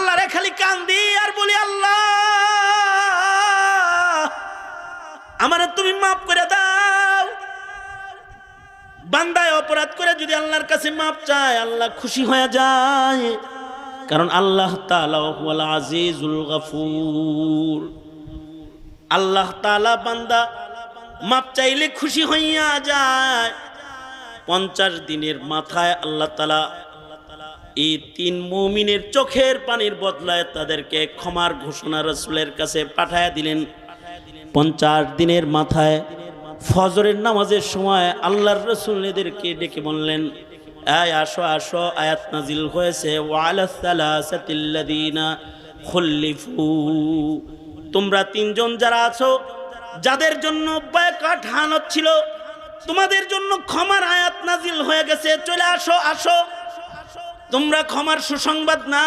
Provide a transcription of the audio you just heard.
আল্লাহ রে খালি কান্দি আর বলি, আল্লাহ, আমারে তুমি মাফ করে দাও। বান্দায় অপরাধ করে যদি আল্লাহর কাছে চায়, আল্লাহ খুশি হয়ে যায়। কারণ আল্লাহ আজিজুল গফুর। আল্লাহ বান্দা মাপ চাইলে খুশি হইয়া যায়। পঞ্চাশ দিনের মাথায় আল্লাহ তালা এই তিন মুমিনের চোখের পানির বদলায় তাদেরকে ক্ষমার ঘোষণা রসুলের কাছে পাঠায় দিলেন। পঞ্চাশ দিনের মাথায় ফজরের নামাজের সময় আল্লাহর রসুল এদেরকে ডেকে বললেন আসো আসো, আয়াত নাজিল হয়েছে। খুল্লিফু। তোমরা তিনজন যারা আছো, যাদের জন্য তোমাদের জন্য ক্ষমার আয়াত নাজিল হয়ে গেছে। চলে আসো আসো। তোমরা ক্ষমার সুসংবাদ না